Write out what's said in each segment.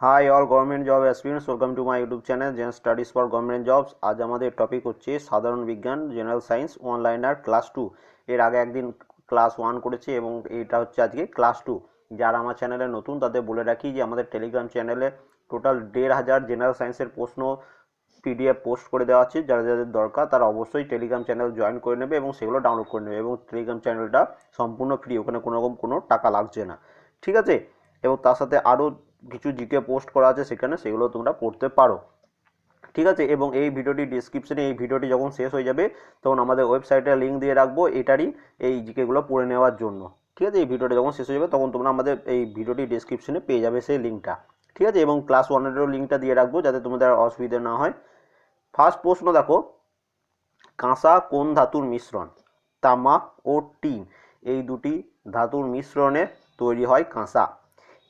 Hi all government job aspirants welcome to my YouTube channel gen studies for government jobs আজ আমাদের topic হচ্ছে সাধারণ বিজ্ঞান general science one liner class two এর আগে একদিন ক্লাস ওয়ান করেছি এবং এটা হচ্ছে আজকে ক্লাস টু যারা আমার চ্যানেলে নতুন তাদের বলে রাখি যে আমাদের টেলিগ্রাম চ্যানেলে টোটাল দেড় হাজার জেনারেল সায়েন্সের প্রশ্ন পিডিএফ পোস্ট করে দেওয়া আছে। যারা যাদের দরকার তারা অবশ্যই টেলিগ্রাম চ্যানেল জয়েন করে নেবে এবং সেগুলো ডাউনলোড করে নেবে এবং টেলিগ্রাম চ্যানেলটা সম্পূর্ণ ফ্রি ওখানে কোনো রকম কোনো টাকা লাগছে না। ঠিক আছে? এবং তার সাথে আরও কিছু জিকে পোস্ট করা আছে সেখানে, সেগুলো তোমরা পড়তে পারো। ঠিক আছে? এবং এই ভিডিওটি ডিসক্রিপশনে এই ভিডিওটি যখন শেষ হয়ে যাবে, তখন আমাদের ওয়েবসাইটে লিঙ্ক দিয়ে রাখব এটারই এই জিকেগুলো পড়ে নেওয়ার জন্য। ঠিক আছে? এই ভিডিওটা যখন শেষ হয়ে যাবে, তখন তোমরা আমাদের এই ভিডিওটি ডিসক্রিপশনে পেয়ে যাবে সেই লিঙ্কটা ঠিক আছে? এবং ক্লাস ওয়ানেরও লিঙ্কটা দিয়ে রাখব যাতে তোমাদের অসুবিধা না হয়। ফার্স্ট প্রশ্ন দেখো, কাঁসা কোন ধাতুর মিশ্রণ? তামা ও টিন। এই দুটি ধাতুর মিশ্রণে তৈরি হয় কাঁসা।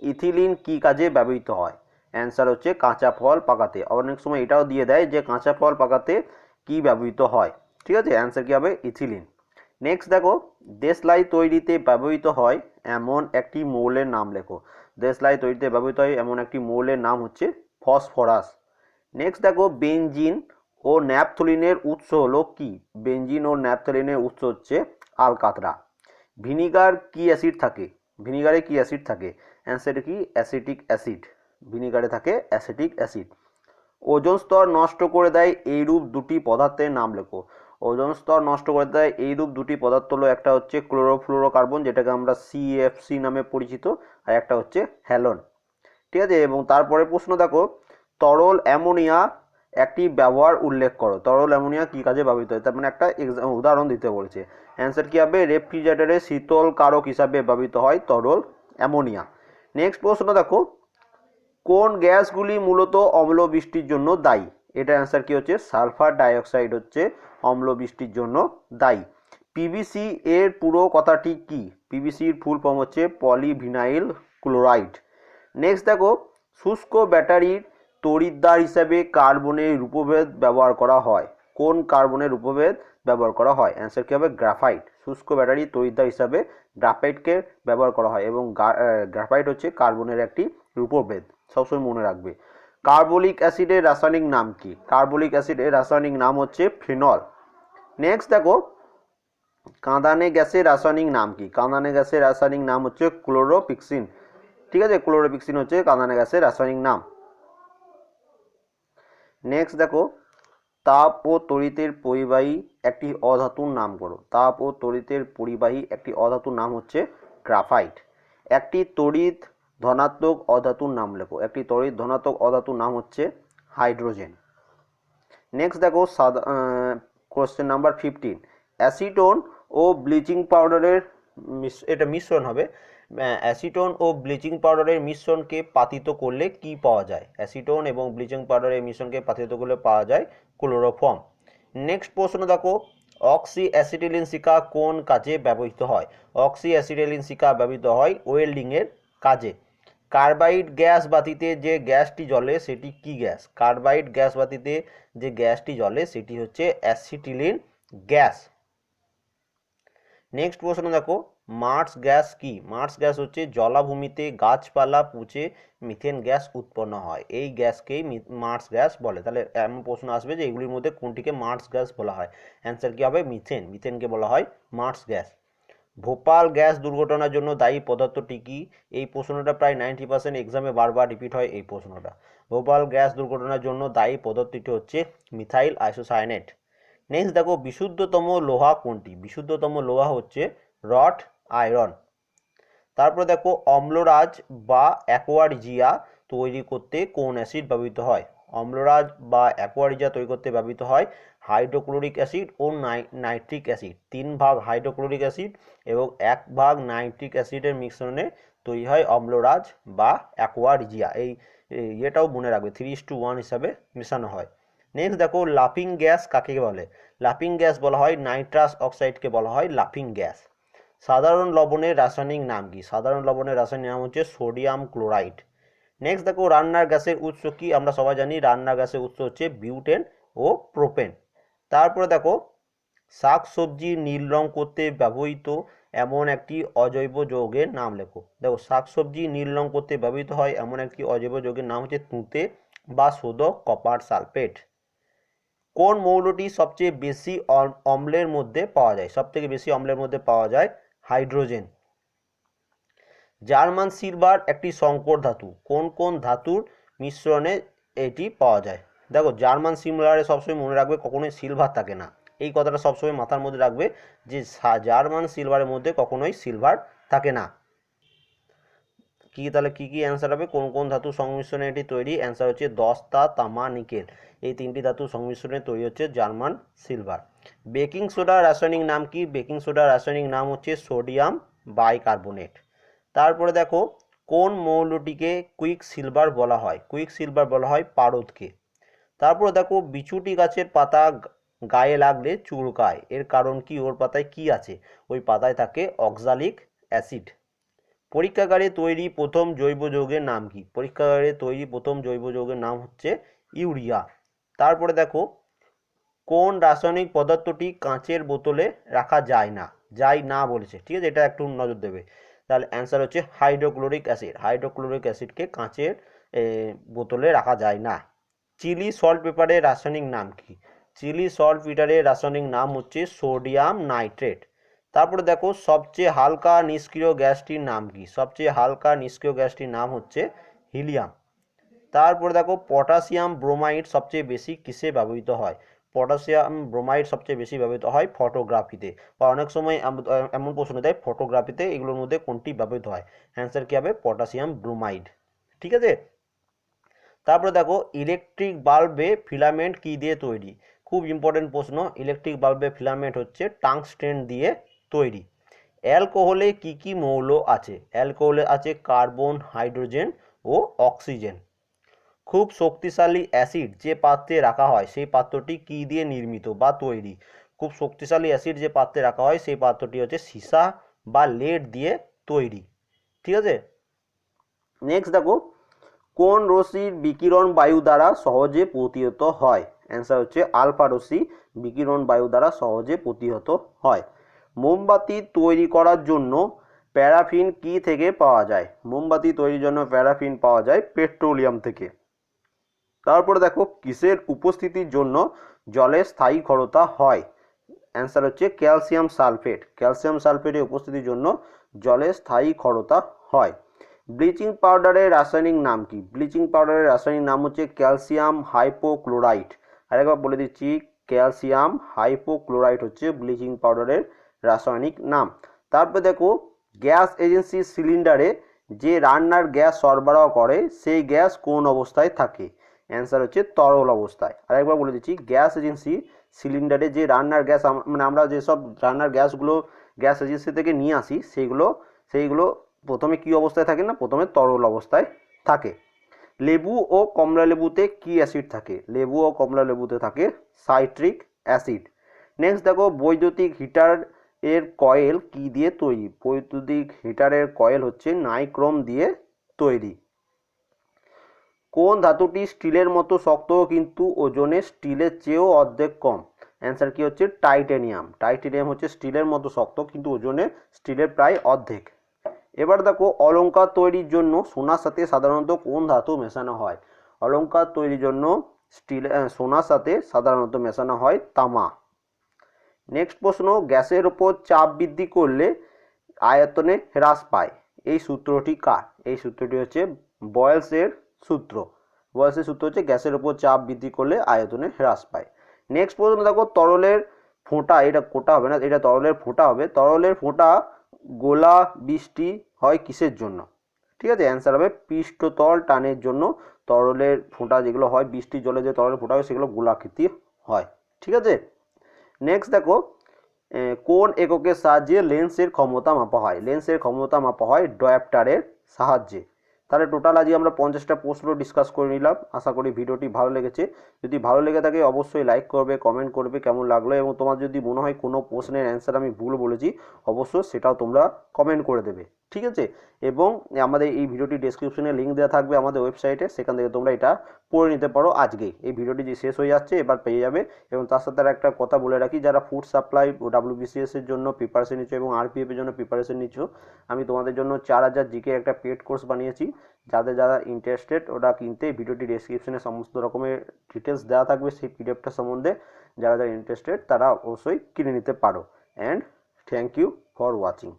ইথিলিন কি কাজে ব্যবহৃত হয়? অ্যান্সার হচ্ছে কাঁচা ফল পাকাতে। অনেক সময় এটাও দিয়ে দেয় যে কাঁচা ফল পাকাতে কি ব্যবহৃত হয়। ঠিক আছে? অ্যান্সার কী হবে? ইথিলিন। নেক্সট দেখো, দেশলাই তৈরিতে ব্যবহৃত হয় এমন একটি মৌলের নাম লেখো। দেশলাই তৈরিতে ব্যবহৃত হয় এমন একটি মৌলের নাম হচ্ছে ফসফরাস। নেক্সট দেখো, বেনজিন ও ন্যাপথলিনের উৎস হলো কি? বেনজিন ও ন্যাপথলিনের উৎস হচ্ছে আলকাতরা। ভিনিগার কি অ্যাসিড থাকে? ভিনিগারে কি অ্যাসিড থাকে? অ্যান্সার কি? অ্যাসিটিক অ্যাসিড ভিনিগারে থাকে অ্যাসিটিক অ্যাসিড ওজন স্তর নষ্ট করে দেয় এইরূপ দুটি পদার্থের নাম লেখো। ওজন স্তর নষ্ট করে দেয় এইরূপ দুটি পদার্থ হলো, একটা হচ্ছে ক্লোরোফ্লোরোকার্বন যেটাকে আমরা সিএফসি নামে পরিচিত, আর একটা হচ্ছে হ্যালন। ঠিক আছে? এবং তারপরে প্রশ্ন দেখো, তরল অ্যামোনিয়া একটি ব্যবহার উল্লেখ করো। তরল অ্যামোনিয়া কী কাজে ব্যবহৃত হয়? তার মানে একটা উদাহরণ দিতে বলেছে। অ্যান্সার কী হবে? রেফ্রিজারেটরে শীতল কারক হিসাবে ব্যবহৃত হয় তরল অ্যামোনিয়া। নেক্সট প্রশ্ন দেখো। কোন গ্যাসগুলি মূলত অম্ল বৃষ্টির জন্য দায়ী? এটা অ্যান্সার কি হচ্ছে? সালফার ডাইঅক্সাইড হচ্ছে অম্ল বৃষ্টির জন্য দায়ী। পিভিসি এর পুরো কথাটি কি? পিভিসির ফুল ফর্ম হচ্ছে পলিভিনাইল ক্লোরাইড নেক্সট দেখো, শুষ্ক ব্যাটারির তড়িৎদ্বার হিসাবে কার্বনের রূপভেদ ব্যবহার করা হয়। কোন কার্বনের রূপভেদ? ব্যবহার করা হয়। অ্যান্সার কী হবে? গ্রাফাইট শুষ্ক ব্যাটারি তড়িৎদ্বার হিসাবে গ্রাফাইটকে ব্যবহার করা হয় এবং গ্রাফাইট হচ্ছে কার্বনের একটি রূপভেদ। সবসময় মনে রাখবে। কার্বলিক অ্যাসিডের রাসায়নিক নাম কি? কার্বলিক অ্যাসিডের রাসায়নিক নাম হচ্ছে ফিনল নেক্সট দেখো, কাঁদানে গ্যাসের রাসায়নিক নাম কি? কাঁদানে গ্যাসের রাসায়নিক নাম হচ্ছে ক্লোরোপিক্সিন ঠিক আছে? ক্লোরোপিক্সিন হচ্ছে কাঁদানে গ্যাসের রাসায়নিক নাম। নেক্সট দেখো তাপ ও তড়িতের পরিবাহী একটি অধাতুর নাম করো। তাপ ও তড়িতের পরিবাহী একটি অধাতুর নাম হচ্ছে গ্রাফাইট। একটি তড়িৎ ধনাত্মক অধাতুর নাম লেখো। একটি তড়িৎ ধনাত্মক অধাতুর নাম হচ্ছে হাইড্রোজেন। নেক্সট দেখো সাদা কোশ্চেন নাম্বার ফিফটিন অ্যাসিটোন ও ব্লিচিং পাউডারের এটা মিশ্রণ হবে। অ্যাসিটোন ও ব্লিচিং পাউডারের মিশ্রণকে পাতিত করলে কি পাওয়া যায়? অ্যাসিটোন এবং ব্লিচিং পাউডারের মিশ্রণকে পাতিত করলে পাওয়া যায় ক্লোরোফর্ম নেক্সট প্রশ্ন দেখো অক্সি অ্যাসিটিলিন সিকা কোন কাজে ব্যবহৃত হয়? অক্সি অ্যাসিটিলিন সিকা ব্যবহৃত হয় ওয়েল্ডিংয়ের কাজে। কার্বাইড গ্যাস বাতিতে যে গ্যাসটি জ্বলে সেটি কি গ্যাস? কার্বাইড গ্যাস বাতিতে যে গ্যাসটি জ্বলে সেটি হচ্ছে অ্যাসিটিলিন গ্যাস। নেক্সট প্রশ্ন দেখো মার্স গ্যাস কি? মার্স গ্যাস হচ্ছে জলাভূমিতে গাছপালা পুঁছে মিথেন গ্যাস উৎপন্ন হয়। এই গ্যাসকেই মার্স গ্যাস বলে। তাহলে এমন প্রশ্ন আসবে যে এগুলির মধ্যে কোনটিকে মার্স গ্যাস বলা হয়? অ্যান্সার কি হবে? মিথেন মিথেনকে বলা হয় মার্স গ্যাস ভোপাল গ্যাস দুর্ঘটনার জন্য দায়ী পদার্থটি কি? এই প্রশ্নটা প্রায় নাইনটি পার্সেন্ট এক্সামে বারবার রিপিট হয় এই প্রশ্নটা। ভোপাল গ্যাস দুর্ঘটনার জন্য দায়ী পদার্থটি হচ্ছে মিথাইল আইসোসায়ানেট নেক্সট দেখো, বিশুদ্ধতম লোহা কোনটি? বিশুদ্ধতম লোহা হচ্ছে রড, আয়রন। তারপর দেখো, অম্লরাজ বা অ্যাকোয়ারজিয়া তৈরি করতে কোন অ্যাসিড ব্যবহৃত হয়? অম্লরাজ বা অ্যাকোয়ারজিয়া তৈরি করতে ব্যবহৃত হয় হাইড্রোক্লোরিক অ্যাসিড ও নাইট্রিক অ্যাসিড। তিন ভাগ হাইড্রোক্লোরিক অ্যাসিড এবং এক ভাগ নাইট্রিক অ্যাসিডের মিশ্রণে তৈরি হয় অম্লরাজ বা অ্যাকোয়ারজিয়া। এই ইয়েটাও মনে রাখবে থ্রি ইস টু ওয়ান হিসাবে মেশানো হয়। নেক্সট দেখো লাফিং গ্যাস কাকে বলে? লাফিং গ্যাস বলা হয় নাইট্রাস অক্সাইডকে বলা হয় লাফিং গ্যাস সাধারণ লবণের রাসায়নিক নাম কি? সাধারণ লবণের রাসায়নিক নাম হচ্ছে সোডিয়াম ক্লোরাইড নেক্সট দেখো রান্নার গ্যাসের উৎস কি? আমরা সবাই জানি রান্নার গ্যাসের উৎস হচ্ছে বিউটেন ও প্রোপেন তারপরে দেখো শাক সবজি নীল রং করতে ব্যবহৃত এমন একটি অজৈব যৌগের নাম লেখো। দেখো শাক সবজি নীল রং করতে ব্যবহৃত হয় এমন একটি অজৈব যৌগের নাম হচ্ছে তুঁতে বা শোধক কপার সালফেট। কোন মৌলটি সবচেয়ে বেশি অম- অম্লের মধ্যে পাওয়া যায়? সবথেকে বেশি অম্লের মধ্যে পাওয়া যায় হাইড্রোজেন। জার্মান সিলভার একটি সংকর ধাতু। কোন কোন ধাতুর মিশ্রণে এটি পাওয়া যায়? দেখো, জার্মান সিলভারে সবসময় মনে রাখবে কখনোই সিলভার থাকে না। এই কথাটা সবসময় মাথার মধ্যে রাখবে যে জার্মান সিলভারের মধ্যে কখনোই সিলভার থাকে না। কি তাহলে কি কি অ্যান্সার হবে? কোন কোন ধাতু সংমিশ্রণে এটি তৈরি? অ্যান্সার হচ্ছে দস্তা, তামা, নিকেল। এই তিনটি ধাতু সংমিশ্রণে তৈরি হচ্ছে জার্মান সিলভার বেকিং সোডা রাসায়নিক নাম কি? বেকিং সোডা রাসায়নিক নাম হচ্ছে সোডিয়াম বাইকার্বনেট। তারপরে দেখো, কোন মৌলটিকে কুইক সিলভার বলা হয়? কুইক সিলভার বলা হয় পারদকে। তারপরে দেখো বিছুটি গাছের পাতা গায়ে লাগলে চুলকায়। এর কারণ কি? ওর পাতায় কি আছে? ওই পাতায় থাকে অক্সালিক অ্যাসিড পরীক্ষাগারে তৈরি প্রথম জৈব যৌগের নাম কি? পরীক্ষাগারে তৈরি প্রথম জৈব যৌগের নাম হচ্ছে ইউরিয়া। তারপরে দেখো, কোন রাসায়নিক পদার্থটি কাঁচের বোতলে রাখা যায় না? যায় না বলেছে। ঠিক আছে, এটা একটু নজর দেবে। তাহলে অ্যান্সার হচ্ছে হাইড্রোক্লোরিক অ্যাসিড। হাইড্রোক্লোরিক অ্যাসিডকে কাঁচের বোতলে রাখা যায় না। চিলি সল্ট পেপারের রাসায়নিক নাম কি? চিলি সল্ট পিটারের রাসায়নিক নাম হচ্ছে সোডিয়াম নাইট্রেট তারপরে দেখো সবচেয়ে হালকা নিষ্ক্রিয় গ্যাসটির নাম কি? সবচেয়ে হালকা নিষ্ক্রিয় গ্যাসটির নাম হচ্ছে হিলিয়াম। তারপরে দেখো পটাশিয়াম ব্রোমাইড সবচেয়ে বেশি কিসে ব্যবহৃত হয়? পটাশিয়াম ব্রোমাইড সবচেয়ে বেশি ব্যবহৃত হয় ফটোগ্রাফিতে। বা অনেক সময় এমন প্রশ্ন দেয় ফটোগ্রাফিতে এগুলোর মধ্যে কোনটি ব্যবহৃত হয়? অ্যান্সার কী হবে? Potassium bromide. ঠিক আছে? তারপরে দেখো ইলেকট্রিক বাল্বে ফিলামেন্ট কি দিয়ে তৈরি? খুব ইম্পর্টেন্ট প্রশ্ন, ইলেকট্রিক বাল্বে ফিলামেন্ট হচ্ছে টাংস্টেন দিয়ে তৈরি। অ্যালকোহলে কি কি মৌল আছে? অ্যালকোহলে আছে কার্বন, হাইড্রোজেন ও অক্সিজেন। খুব শক্তিশালী অ্যাসিড যে পাত্রে রাখা হয়, সেই পাত্রটি কি দিয়ে নির্মিত বা তৈরি? খুব শক্তিশালী অ্যাসিড যে পাত্রে রাখা হয়, সেই পাত্রটি হচ্ছে সীসা বা লেড দিয়ে তৈরি। ঠিক আছে? নেক্সট দেখো, কোন রশ্মির বিকিরণ বায়ু দ্বারা সহজে প্রতিহত হয়? অ্যান্সার হচ্ছে আলফা রশ্মি বিকিরণ বায়ু দ্বারা সহজে প্রতিহত হয়। মোমবাতি তৈরি করার জন্য প্যারাফিন কি থেকে পাওয়া যায়? মোমবাতি তৈরির জন্য প্যারাফিন পাওয়া যায় পেট্রোলিয়াম থেকে। তারপরে দেখো, কিসের উপস্থিতির জন্য জলে স্থায়ী ক্ষরতা হয়? অ্যান্সার হচ্ছে ক্যালসিয়াম সালফেট। ক্যালসিয়াম সালফেটের উপস্থিতির জন্য জলে স্থায়ী ক্ষরতা হয়। ব্লিচিং পাউডারের রাসায়নিক নাম কি? ব্লিচিং পাউডারের রাসায়নিক নাম হচ্ছে ক্যালসিয়াম হাইপোক্লোরাইট। আরেকবার বলে দিচ্ছি, ক্যালসিয়াম হাইপোক্লোরাইট হচ্ছে ব্লিচিং পাউডারের রাসায়নিক নাম। তারপরে দেখো, গ্যাস এজেন্সি সিলিন্ডারে যে রান্নার গ্যাস সরবরাহ করে, সেই গ্যাস কোন অবস্থায় থাকে? অ্যান্সার হচ্ছে তরল অবস্থায়। আরেকবার বলে দিচ্ছি, গ্যাস এজেন্সি সিলিন্ডারে যে রান্নার গ্যাস মানে আমরা যেসব রান্নার গ্যাসগুলো গ্যাস এজেন্সি থেকে নিয়ে আসি, সেইগুলো সেইগুলো প্রথমে কি অবস্থায় থাকে না? প্রথমে তরল অবস্থায় থাকে। লেবু ও কমলা লেবুতে কি অ্যাসিড থাকে? লেবু ও কমলা লেবুতে থাকে সাইট্রিক অ্যাসিড। নেক্সট দেখো, বৈদ্যুতিক হিটার এর কয়েল কি দিয়ে তৈরি? বৈদ্যুতিক হিটারের কয়েল হচ্ছে নাইক্রোম দিয়ে তৈরি। কোন ধাতুটি স্টিলের মতো শক্ত কিন্তু ওজনে স্টিলের চেয়েও অর্ধেক কম? অ্যান্সার কি হচ্ছে? টাইটেনিয়াম। টাইটেনিয়াম হচ্ছে স্টিলের মতো শক্ত কিন্তু ওজনে স্টিলের প্রায় অর্ধেক। এবার দেখো, অলঙ্কার তৈরির জন্য সোনার সাথে সাধারণত কোন ধাতু মেশানো হয়? অলঙ্কার তৈরির জন্য স্টিল সোনার সাথে সাধারণত মেশানো হয় তামা। নেক্সট প্রশ্ন, গ্যাসের ওপর চাপ বৃদ্ধি করলে আয়তনে হ্রাস পায়। এই সূত্রটি কার? এই সূত্রটি হচ্ছে বয়েলসের সূত্র। বয়েলসের সূত্র হচ্ছে গ্যাসের ওপর চাপ বৃদ্ধি করলে আয়তনে হ্রাস পায়। নেক্সট প্রশ্ন, দেখো তরলের ফোঁটা, এটা কোটা হবে না, এটা তরলের ফোঁটা হবে। তরলের ফোঁটা গোলা বৃষ্টি হয় কিসের জন্য? ঠিক আছে, অ্যান্সার হবে পৃষ্ঠতল টানের জন্য। তরলের ফোঁটা যেগুলো হয়, বৃষ্টির জলে যে তরলের ফোঁটা হয়, সেগুলো গোলাকৃতি হয়। ঠিক আছে? নেক্সট দেখো কোন এককের সাহায্যে লেন্সের ক্ষমতা মাপা হয়? লেন্সের ক্ষমতা মাপা হয় ডয়াপ্টারের সাহায্যে। তাহলে টোটাল আজকে আমরা পঞ্চাশটা প্রশ্ন ডিসকাস করে নিলাম। আশা করি ভিডিওটি ভালো লেগেছে। যদি ভালো লেগে থাকে অবশ্যই লাইক করবে কমেন্ট করবে, কেমন লাগল এবং তোমার যদি মনে হয় কোনো প্রশ্নের অ্যান্সার আমি ভুল বলেছি, অবশ্যই সেটাও তোমরা কমেন্ট করে দেবে। ঠিক আছে? এবং আমাদের এই ভিডিওটি ডেসক্রিপশনে লিঙ্ক দেওয়া থাকবে আমাদের ওয়েবসাইটে সেখান থেকে তোমরা এটা পড়ে নিতে পারো আজকেই। এই ভিডিওটি যে শেষ হয়ে যাচ্ছে, এবার পেয়ে যাবে। এবং তার সাথে আর একটা কথা বলে রাখি, যারা ফুড সাপ্লাই ডাব্লিউবিসিএস এর জন্য প্রিপারেশন নিচ্ছ এবং আরপিএফ এর জন্য প্রিপারেশন নিচ্ছ, আমি তোমাদের জন্য চার হাজার জিকে একটা পেড কোর্স বানিয়েছি। যাদের যারা ইন্টারেস্টেড ওটা কিনতে ভিডিওটি ডেসক্রিপশনে সমস্ত রকমের ডিটেলস দেওয়া থাকবে সেই পিডিএফটা সম্বন্ধে। যারা যারা ইন্টারেস্টেড তারা অবশ্যই কিনে নিতে পারো। And thank you for watching